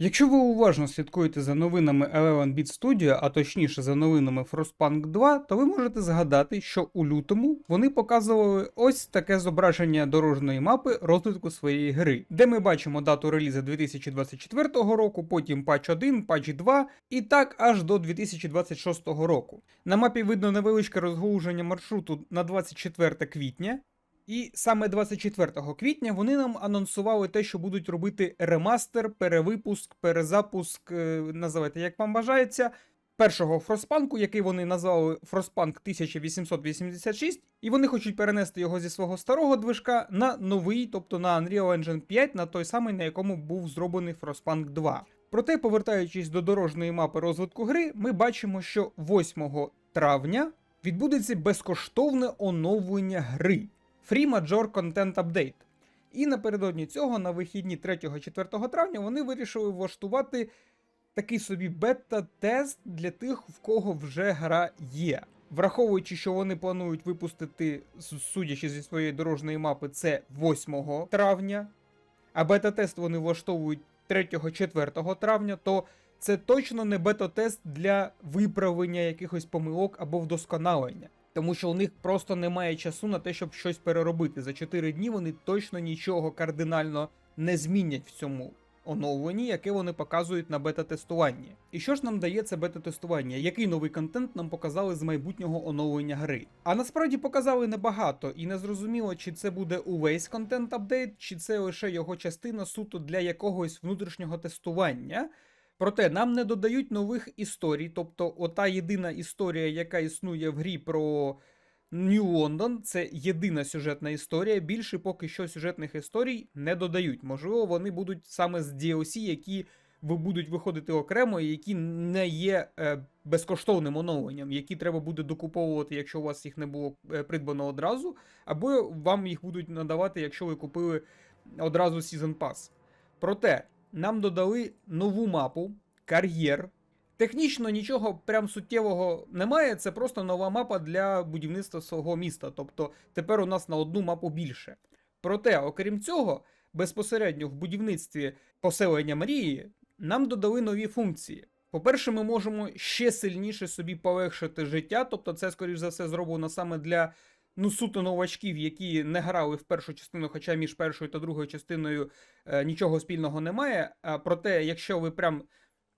Якщо ви уважно слідкуєте за новинами 11-Bit Studio, а точніше за новинами Frostpunk 2, то ви можете згадати, що у лютому вони показували ось таке зображення дорожньої мапи розвитку своєї гри, де ми бачимо дату релізу 2024 року, потім патч 1, патч 2 і так аж до 2026 року. На мапі видно невеличке розгалуження маршруту на 24 квітня. І саме 24 квітня вони нам анонсували те, що будуть робити ремастер, перевипуск, перезапуск, е, називайте як вам бажається, першого Фростпанку, який вони назвали Frostpunk 1886, і вони хочуть перенести його зі свого старого движка на новий, тобто на Unreal Engine 5, на той самий, на якому був зроблений Frostpunk 2. Проте, повертаючись до дорожньої мапи розвитку гри, ми бачимо, що 8 травня відбудеться безкоштовне оновлення гри. Free Major Content Update. І напередодні цього, на вихідні 3-4 травня, вони вирішили влаштувати такий собі бета-тест для тих, в кого вже гра є. Враховуючи, що вони планують випустити, судячи зі своєї дорожньої мапи, це 8 травня, а бета-тест вони влаштовують 3-4 травня, то це точно не бета-тест для виправлення якихось помилок або вдосконалення. Тому що у них просто немає часу на те, щоб щось переробити. За 4 дні вони точно нічого кардинально не змінять в цьому оновленні, яке вони показують на бета-тестуванні. І що ж нам дає це бета-тестування? Який новий контент нам показали з майбутнього оновлення гри? А насправді показали небагато, і не зрозуміло, чи це буде увесь контент апдейт, чи це лише його частина суто для якогось внутрішнього тестування. Проте нам не додають нових історій, тобто ота єдина історія, яка існує в грі про Нью Лондон, це єдина сюжетна історія. Більше поки що сюжетних історій не додають. Можливо, вони будуть саме з DLC, які будуть виходити окремо, і які не є е, безкоштовним оновленням, які треба буде докуповувати, якщо у вас їх не було е, придбано одразу, або вам їх будуть надавати, якщо ви купили одразу Season Pass. Проте нам додали нову мапу кар'єр. Технічно нічого прям суттєвого немає, це просто нова мапа для будівництва свого міста. Тобто тепер у нас на одну мапу більше. Проте, окрім цього, безпосередньо в будівництві поселення Мрії нам додали нові функції. По-перше, ми можемо ще сильніше собі полегшити життя, тобто це, скоріш за все, зроблено саме для ну, суто новачків, які не грали в першу частину, хоча між першою та другою частиною е, нічого спільного немає. А, проте, якщо ви прям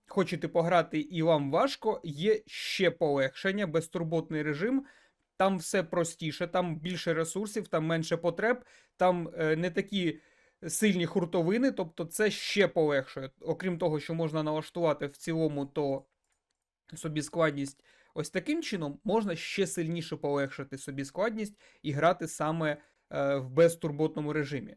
хочете пограти і вам важко, є ще полегшення, безтурботний режим. Там все простіше, там більше ресурсів, там менше потреб, там е, не такі сильні хуртовини, тобто це ще полегшує. Окрім того, що можна налаштувати в цілому, то собі складність ось таким чином, можна ще сильніше полегшити собі складність і грати саме е, в безтурботному режимі.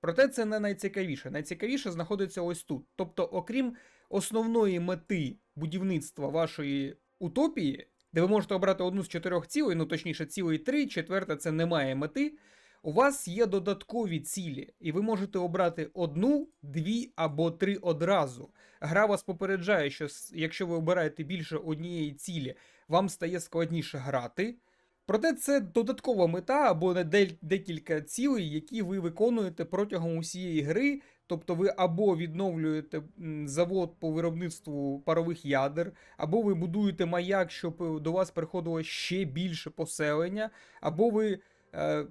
Проте це не найцікавіше. Найцікавіше знаходиться ось тут. Тобто, окрім основної мети будівництва вашої утопії, де ви можете обрати одну з чотирьох цілей, ну точніше, цілої три, четверта це немає мети. У вас є додаткові цілі, і ви можете обрати одну, дві або три одразу. Гра вас попереджає, що якщо ви обираєте більше однієї цілі, вам стає складніше грати. Проте це додаткова мета або декілька цілей, які ви виконуєте протягом усієї гри. Тобто ви або відновлюєте завод по виробництву парових ядер, або ви будуєте маяк, щоб е, до вас приходило ще більше поселення, або ви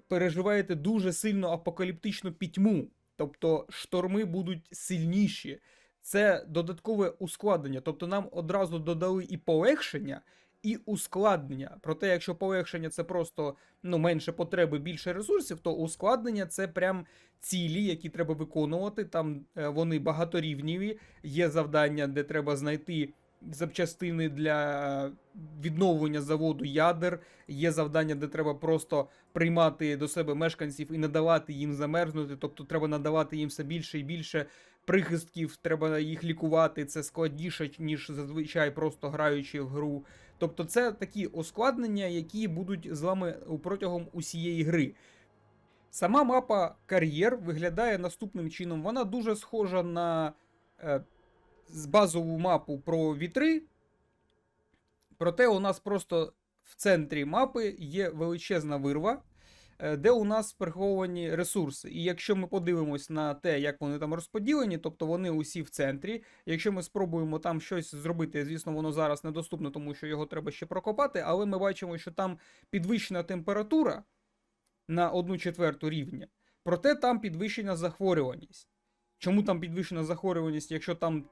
переживаєте дуже сильно апокаліптичну пітьму, тобто шторми будуть сильніші. Це додаткове ускладнення. Тобто нам одразу додали і полегшення, і ускладнення. Проте, якщо полегшення це просто ну, менше потреби, більше ресурсів, то ускладнення це прям цілі, які треба виконувати. Там е, вони багаторівніві. Є завдання, де треба знайти запчастини для відновлення заводу ядер. Є завдання, де треба просто приймати до себе мешканців і не давати їм замерзнути. Тобто треба надавати їм все більше і більше прихистків, треба їх лікувати. Це складніше, ніж зазвичай просто граючи в гру. Тобто, це такі ускладнення, які будуть з вами протягом усієї гри. Сама мапа кар'єр виглядає наступним чином. Вона дуже схожа на е, базову мапу про вітри. Проте у нас просто в центрі мапи є величезна вирва. е, де у нас приховані ресурси. І якщо ми подивимось на те, як вони там розподілені, тобто вони усі в центрі. Якщо ми спробуємо там щось зробити, звісно, воно зараз недоступно, тому що його треба ще прокопати, але ми бачимо, що там підвищена температура на одну четверту рівня, проте там підвищена захворюваність. Чому там підвищена захворюваність, якщо там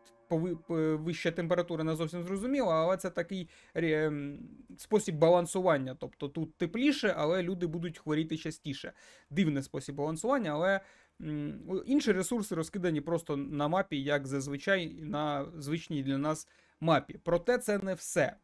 вища температура не зовсім зрозуміла, але це такий ре- спосіб балансування. Тобто тут тепліше, але люди будуть хворіти частіше. Дивний спосіб балансування, але інші ресурси розкидані просто на мапі, як зазвичай на звичній для нас мапі. Проте це не все.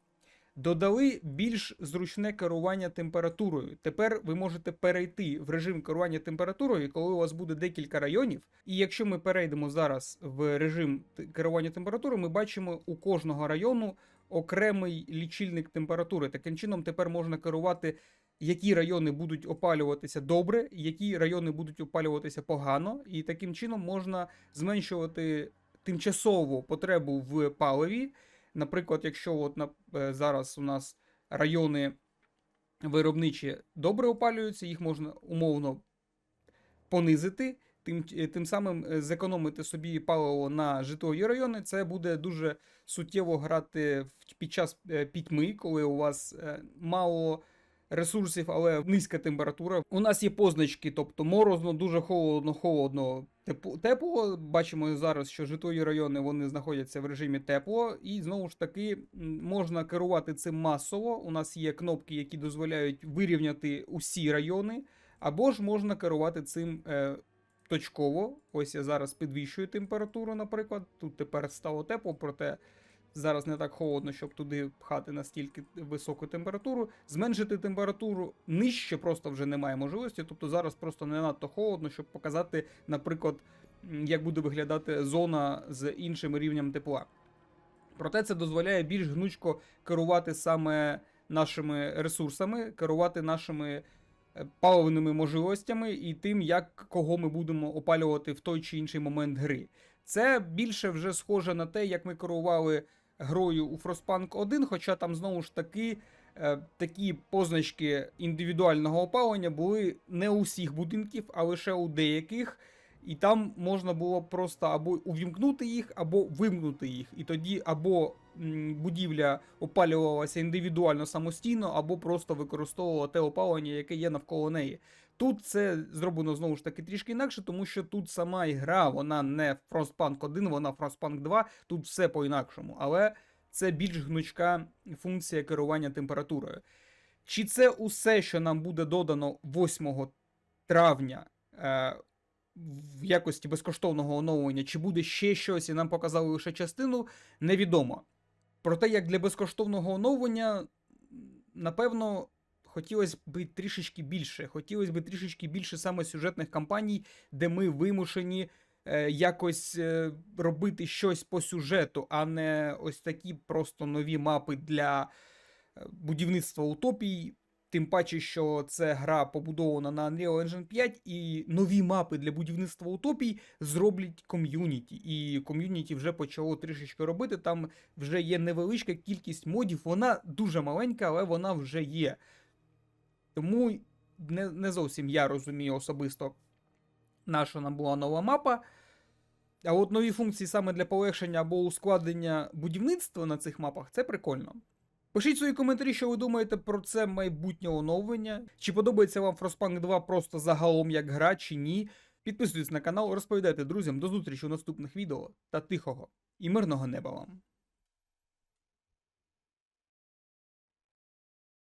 Додали більш зручне керування температурою. Тепер ви можете перейти в режим керування температурою, коли у вас буде декілька районів. І якщо ми перейдемо зараз в режим керування температурою, ми бачимо у кожного району окремий лічильник температури. Таким чином, тепер можна керувати, які райони будуть опалюватися добре, які райони будуть опалюватися погано, і таким чином можна зменшувати тимчасову потребу в паливі. Наприклад, якщо от на, е, зараз у нас райони виробничі добре опалюються, їх можна умовно понизити, тим, е, тим самим е, зекономити собі паливо на житлові райони. Це буде дуже суттєво грати під час пітьми, коли у вас мало ресурсів, але низька температура. У нас є позначки, тобто морозно, дуже холодно, холодно, тепло. Бачимо зараз, що житлові райони вони знаходяться в режимі тепло, і знову ж таки можна керувати цим масово. У нас є кнопки, які дозволяють вирівняти усі райони, або ж можна керувати цим. Е, Точково, ось я зараз підвищую температуру, наприклад. Тут тепер стало тепло, проте зараз не так холодно, щоб туди пхати настільки високу температуру. Зменшити температуру нижче просто вже немає можливості. Тобто зараз просто не надто холодно, щоб показати, наприклад, як буде виглядати зона з іншим рівнем тепла. Проте це дозволяє більш гнучко керувати саме нашими ресурсами, керувати нашими е, паливними можливостями і тим, як кого ми будемо опалювати в той чи інший момент гри. Це більше вже схоже на те, як ми керували грою у Frostpunk 1, хоча там знову ж таки е, такі позначки індивідуального опалення були не у всіх будинків, а лише у деяких. І там можна було просто або увімкнути їх, або вимкнути їх. І тоді або будівля опалювалася індивідуально самостійно, або просто використовувала те опалення, яке є навколо неї. Тут це зроблено знову ж таки трішки інакше, тому що тут сама ігра, вона не Frostpunk 1, вона Frostpunk 2, тут все по-інакшому. Але це більш гнучка функція керування температурою. Чи це усе, що нам буде додано 8 травня е, в якості безкоштовного оновлення, чи буде ще щось, і нам показали лише частину, невідомо. Проте, як для безкоштовного оновлення, напевно, хотілося б трішечки більше. Хотілося б трішечки більше саме сюжетних кампаній, де ми вимушені е, якось е, робити щось по сюжету, а не ось такі просто нові мапи для е, будівництва утопій. Тим паче, що це гра побудована на Unreal Engine 5, і нові мапи для будівництва утопій зроблять ком'юніті. І ком'юніті вже почало трішечки робити. Там вже є невеличка кількість модів. Вона дуже маленька, але вона вже є. Тому не, не зовсім я розумію особисто, на що нам була нова мапа. А от нові функції саме для полегшення або ускладнення будівництва на цих мапах це прикольно. Пишіть свої коментарі, що ви думаєте про це майбутнє оновлення. Чи подобається вам Frostpunk 2 просто загалом як гра, чи ні. Підписуйтесь на канал, розповідайте друзям до зустрічі у наступних відео та тихого і мирного неба вам.